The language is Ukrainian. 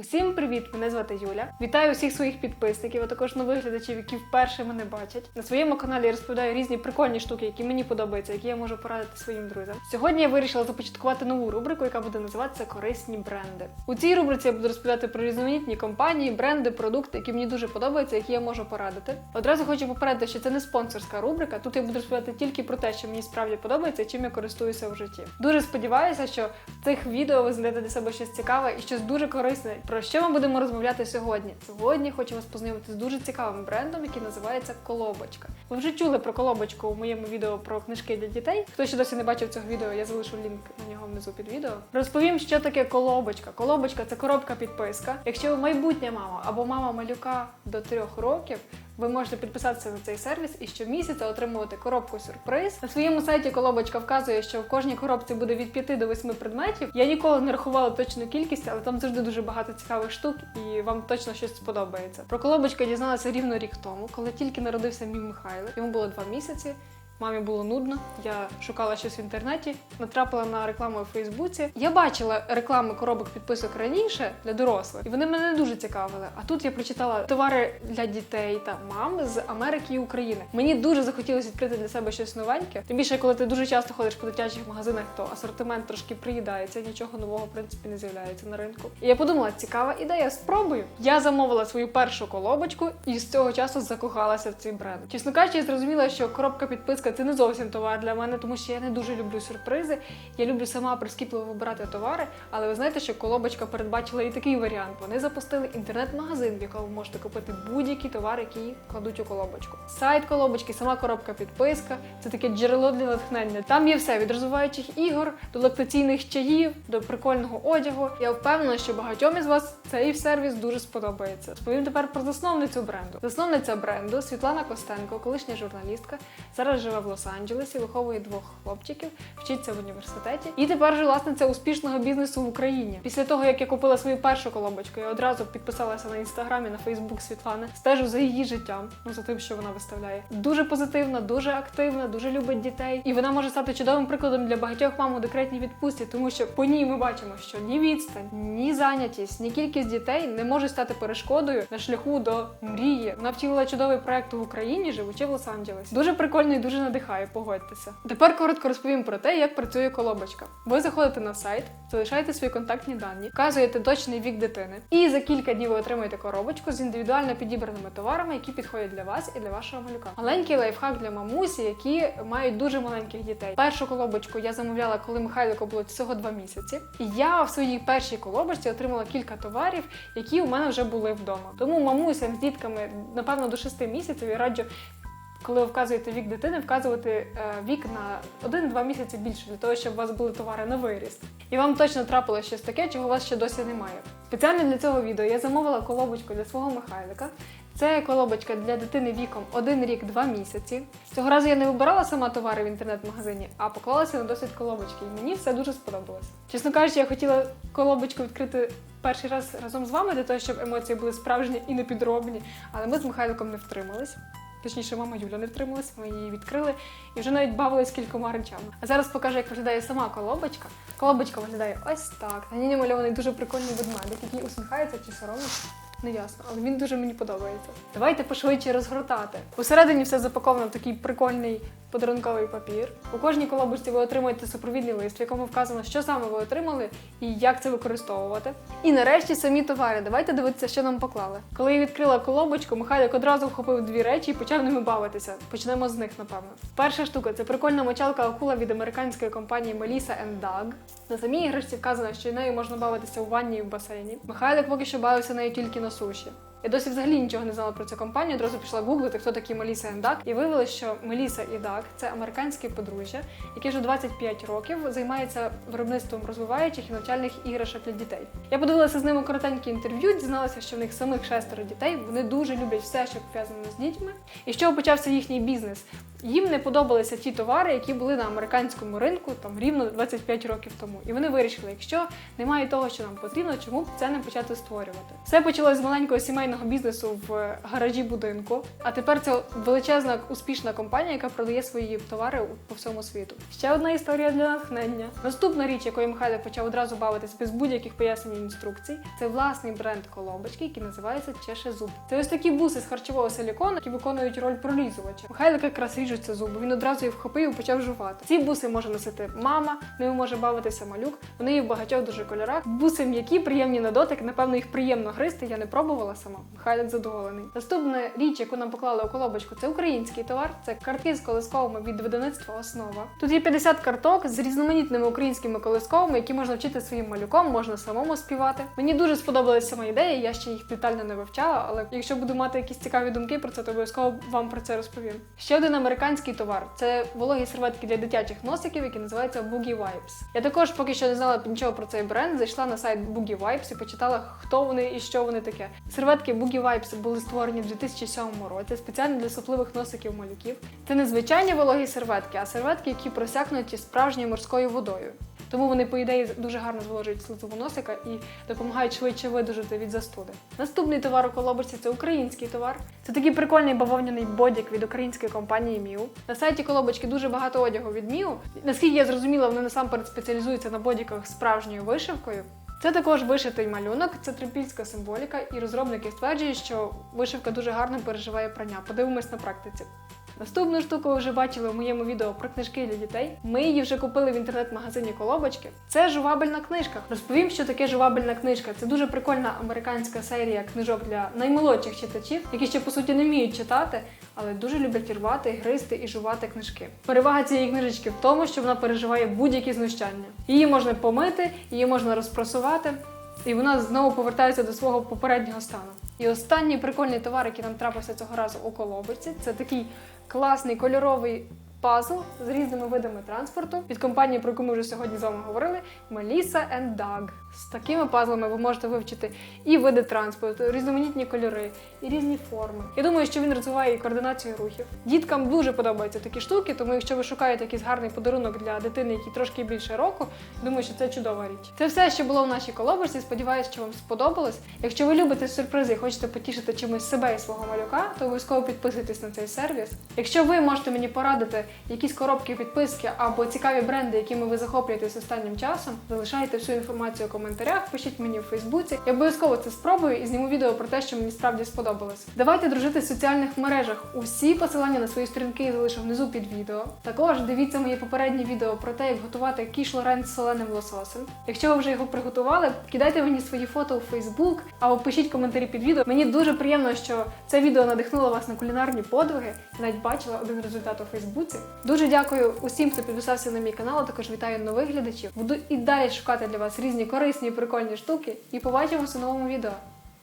Усім привіт! Мене звати Юля. Вітаю усіх своїх підписників, а також нових глядачів, які вперше мене бачать. На своєму каналі я розповідаю різні прикольні штуки, які мені подобаються, які я можу порадити своїм друзям. Сьогодні я вирішила започаткувати нову рубрику, яка буде називатися Корисні бренди. У цій рубриці я буду розповідати про різноманітні компанії, бренди, продукти, які мені дуже подобаються, які я можу порадити. Одразу хочу попередити, що це не спонсорська рубрика. Тут я буду розповідати тільки про те, що мені справді подобається і чим я користуюся в житті. Дуже сподіваюся, що в цих відео ви знайдете для себе щось цікаве і щось дуже корисне. Про що ми будемо розмовляти сьогодні? Сьогодні хочу вас познайомити з дуже цікавим брендом, який називається Колобочка. Ви вже чули про колобочку у моєму відео про книжки для дітей. Хто ще досі не бачив цього відео, я залишу лінк на нього внизу під відео. Розповім, що таке колобочка. Колобочка це коробка підписка. Якщо ви майбутня мама або мама малюка до трьох років. Ви можете підписатися на цей сервіс і щомісяця отримувати коробку сюрприз. На своєму сайті колобочка вказує, що в кожній коробці буде від 5 до 8 предметів. Я ніколи не рахувала точну кількість, але там завжди дуже багато цікавих штук, і вам точно щось сподобається. Про колобочку я дізналася рівно рік тому, коли тільки народився мій Михайло. Йому було 2 місяці. Мамі було нудно. Я шукала щось в інтернеті, натрапила на рекламу у Фейсбуці. Я бачила реклами коробок підписок раніше для дорослих, і вони мене не дуже цікавили. А тут я прочитала товари для дітей та мам з Америки і України. Мені дуже захотілося відкрити для себе щось новеньке. Тим більше, коли ти дуже часто ходиш по дитячих магазинах, то асортимент трошки приїдається, нічого нового в принципі не з'являється на ринку. І я подумала, цікава ідея, спробую. Я замовила свою першу колобочку і з цього часу закохалася в цей бренд. Чесно кажучи, я зрозуміла, що коробка підписка це не зовсім товар для мене, тому що я не дуже люблю сюрпризи. Я люблю сама прискіпливо вибирати товари. Але ви знаєте, що колобочка передбачила і такий варіант. Вони запустили інтернет-магазин, в якому ви можете купити будь-які товари, які кладуть у колобочку. Сайт колобочки, сама коробка підписка це таке джерело для натхнення. Там є все від розвиваючих ігор до лактаційних чаїв, до прикольного одягу. Я впевнена, що багатьом із вас цей сервіс дуже сподобається. Розповім тепер про засновницю бренду. Засновниця бренду Світлана Костенко, колишня журналістка, зараз живе в Лос-Анджелесі, виховує двох хлопчиків, вчиться в університеті. І тепер же власниця успішного бізнесу в Україні. Після того, як я купила свою першу колобочку, я одразу підписалася на інстаграмі, на Фейсбук Світлани. Стежу за її життям, ну за тим, що вона виставляє. Дуже позитивна, дуже активна, дуже любить дітей. І вона може стати чудовим прикладом для багатьох мам у декретній відпустці, тому що по ній ми бачимо, що ні відстань, ні зайнятість, ні кількість дітей не можуть стати перешкодою на шляху до мрії. Вона втілила чудовий проект в Україні, живучи в Лос-Анджелесі. Дуже прикольно і дуже надихає, погодьтеся. Тепер коротко розповім про те, як працює колобочка. Ви заходите на сайт, залишаєте свої контактні дані, вказуєте точний вік дитини, і за кілька днів ви отримуєте коробочку з індивідуально підібраними товарами, які підходять для вас і для вашого малюка. Маленький лайфхак для мамусі, які мають дуже маленьких дітей. Першу колобочку я замовляла, коли Михайлику було всього два місяці. І я в своїй першій колобочці отримала кілька товарів, які у мене вже були вдома. Тому мамусям з дітками, напевно, до 6 місяців я раджу коли ви вказуєте вік дитини, вказувати е, вік на 1-2 місяці більше, для того, щоб у вас були товари на виріст. І вам точно трапило щось таке, чого у вас ще досі немає. Спеціально для цього відео я замовила колобочку для свого Михайлика. Це колобочка для дитини віком 1 рік 2 місяці. Цього разу я не вибирала сама товари в інтернет-магазині, а поклалася на досвід колобочки, і мені все дуже сподобалось. Чесно кажучи, я хотіла колобочку відкрити перший раз разом з вами для того, щоб емоції були справжні і непідробні. Але ми з Михайликом не втримались. Точніше, мама Юля не втрималась, ми її відкрили і вже навіть бавились кількома речами. А зараз покажу, як виглядає сама колобочка. Колобочка виглядає ось так. На ній намальований дуже прикольний ведмедик, який усміхається чи соромиться. Не ясно, але він дуже мені подобається. Давайте пошвидше розгортати. Усередині все запаковано в такий прикольний подарунковий папір. У кожній колобочці ви отримаєте супровідний лист, в якому вказано, що саме ви отримали і як це використовувати. І нарешті самі товари. Давайте дивитися, що нам поклали. Коли я відкрила колобочку, Михайлик одразу вхопив дві речі і почав ними бавитися. Почнемо з них, напевно. Перша штука це прикольна мочалка акула від американської компанії Melissa Dag. На самій іграшці вказано, що нею можна бавитися у ванні і в басейні. Михайлик поки що бавився нею тільки на суші. Я досі взагалі нічого не знала про цю компанію. Одразу пішла гуглити, хто такі Меліса і Дак, і виявилося, що Меліса і Дак це американське подружжя, яке вже 25 років займається виробництвом розвиваючих і навчальних іграшок для дітей. Я подивилася з ними коротеньке інтерв'ю, дізналася, що в них самих шестеро дітей. Вони дуже люблять все, що пов'язано з дітьми. І з чого почався їхній бізнес? Їм не подобалися ті товари, які були на американському ринку там рівно 25 років тому. І вони вирішили, якщо немає того, що нам потрібно, чому б це не почати створювати? Все почалось з маленького сімейного сімейного бізнесу в гаражі будинку. А тепер це величезна успішна компанія, яка продає свої товари по всьому світу. Ще одна історія для натхнення. Наступна річ, якою Михайло почав одразу бавитись без будь-яких пояснень і інструкцій, це власний бренд колобочки, який називається Чеше Зуб. Це ось такі буси з харчового силікону, які виконують роль пролізувача. Михайло якраз ріжуться зуби. Він одразу їх вхопив і почав жувати. Ці буси може носити мама, ними може бавитися малюк. Вони є в багатьох дуже кольорах. Буси м'які, приємні на дотик. Напевно, їх приємно гризти. Я не пробувала сама. Михайлик задоволений. Наступна річ, яку нам поклали у колобочку, це український товар. Це картки з колисковими від видавництва Основа. Тут є 50 карток з різноманітними українськими колисковими, які можна вчити своїм малюком, можна самому співати. Мені дуже сподобалась сама ідея. Я ще їх детально не вивчала, але якщо буду мати якісь цікаві думки про це, то обов'язково вам про це розповім. Ще один американський товар це вологі серветки для дитячих носиків, які називаються Boogie Wipes. Я також поки що не знала нічого про цей бренд. Зайшла на сайт Boogie Wipes і почитала, хто вони і що вони таке. Серветки Boogie Wipes були створені в 2007 році спеціально для сопливих носиків малюків. Це не звичайні вологі серветки, а серветки, які просякнуті справжньою морською водою. Тому вони, по ідеї, дуже гарно зволожують слизову носика і допомагають швидше видужити від застуди. Наступний товар у колобочці це український товар. Це такий прикольний бавовняний бодік від української компанії Міу. На сайті колобочки дуже багато одягу від Міу. Наскільки я зрозуміла, вони насамперед спеціалізуються на бодіках з справжньою вишивкою. Це також вишитий малюнок, це трипільська символіка, і розробники стверджують, що вишивка дуже гарно переживає прання. Подивимось на практиці. Наступну штуку ви вже бачили в моєму відео про книжки для дітей. Ми її вже купили в інтернет-магазині Колобочки. Це жувабельна книжка. Розповім, що таке жувабельна книжка. Це дуже прикольна американська серія книжок для наймолодших читачів, які ще по суті не вміють читати, але дуже люблять рвати, гризти і жувати книжки. Перевага цієї книжечки в тому, що вона переживає будь-які знущання. Її можна помити, її можна розпрасувати. І вона знову повертається до свого попереднього стану. І останній прикольний товар, який нам трапився цього разу у колобочці, це такий класний кольоровий пазл з різними видами транспорту від компанії, про яку ми вже сьогодні з вами говорили, Melissa and Doug. З такими пазлами ви можете вивчити і види транспорту, різноманітні кольори, і різні форми. Я думаю, що він розвиває і координацію рухів. Діткам дуже подобаються такі штуки, тому якщо ви шукаєте якийсь гарний подарунок для дитини, якій трошки більше року, думаю, що це чудова річ. Це все, що було в нашій колобочці. Сподіваюсь, що вам сподобалось. Якщо ви любите сюрпризи і хочете потішити чимось себе і свого малюка, то обов'язково підписуйтесь на цей сервіс. Якщо ви можете мені порадити якісь коробки підписки або цікаві бренди, якими ви захоплюєтесь останнім часом, залишайте всю інформацію у коментарях, пишіть мені в Фейсбуці. Я обов'язково це спробую і зніму відео про те, що мені справді сподобалось. Давайте дружити в соціальних мережах. Усі посилання на свої сторінки я залишу внизу під відео. Також дивіться моє попереднє відео про те, як готувати кіш лорен з соленим лососем. Якщо ви вже його приготували, кидайте мені свої фото у Фейсбук або пишіть коментарі під відео. Мені дуже приємно, що це відео надихнуло вас на кулінарні подвиги. Навіть бачила один результат у Фейсбуці. Дуже дякую усім, хто підписався на мій канал. а Також вітаю нових глядачів. Буду і далі шукати для вас різні корисні і прикольні штуки. І побачимося у новому відео.